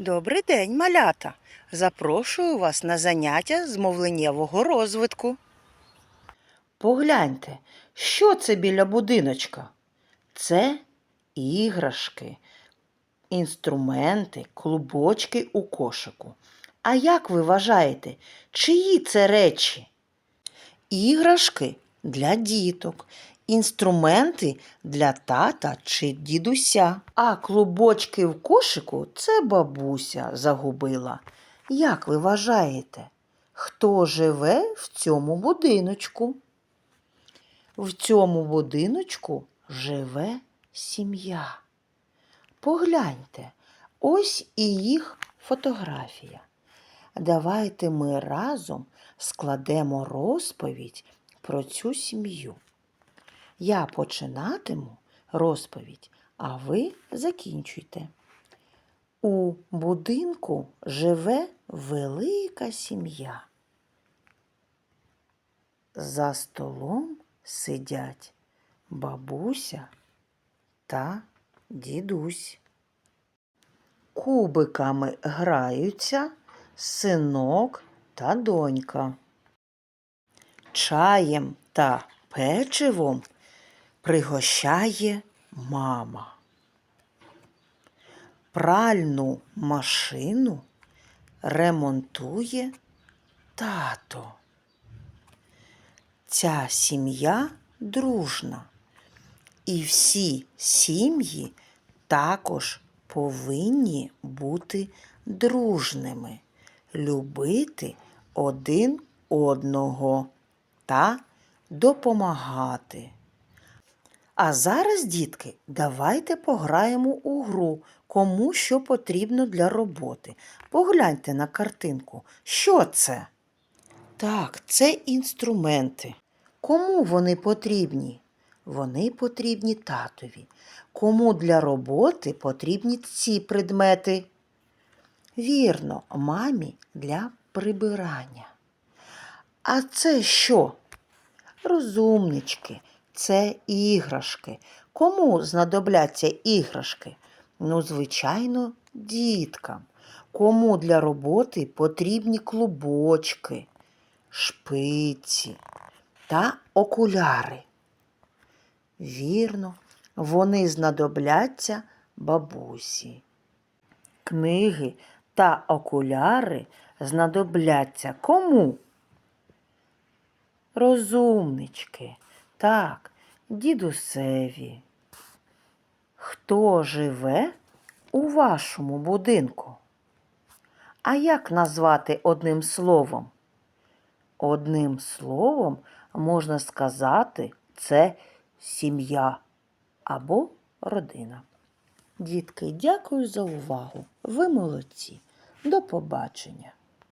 Добрий день, малята! Запрошую вас на заняття з мовленнєвого розвитку. Погляньте, що це біля будиночка? Це іграшки, інструменти, клубочки у кошику. А як ви вважаєте, чиї це речі? Іграшки для діток, інструменти для тата чи дідуся. А клубочки в кошику це бабуся загубила. Як ви вважаєте, хто живе в цьому будиночку? В цьому будиночку живе сім'я. Погляньте, ось і їх фотографія. Давайте ми разом складемо розповідь про цю сім'ю. Я починатиму розповідь, а ви закінчуйте. У будинку живе велика сім'я. За столом сидять бабуся та дідусь. Кубиками граються синок та донька. Чаєм та печивом пригощає мама. Пральну машину ремонтує тато. Ця сім'я дружна, і всі сім'ї також повинні бути дружними, любити один одного та допомагати. А зараз, дітки, давайте пограємо у гру, кому що потрібно для роботи. Погляньте на картинку. Що це? Так, це інструменти. Кому вони потрібні? Вони потрібні татові. Кому для роботи потрібні ці предмети? Вірно, мамі для прибирання. А це що? Розумнички, це іграшки. Кому знадобляться іграшки? Ну, звичайно, діткам. Кому для роботи потрібні клубочки, шпиці та окуляри? Вірно, вони знадобляться бабусі. Книги та окуляри знадобляться кому? Розумнички, так, дідусеві. Хто живе у вашому будинку? А як назвати одним словом? Одним словом можна сказати це сім'я або родина. Дітки, дякую за увагу. Ви молодці. До побачення.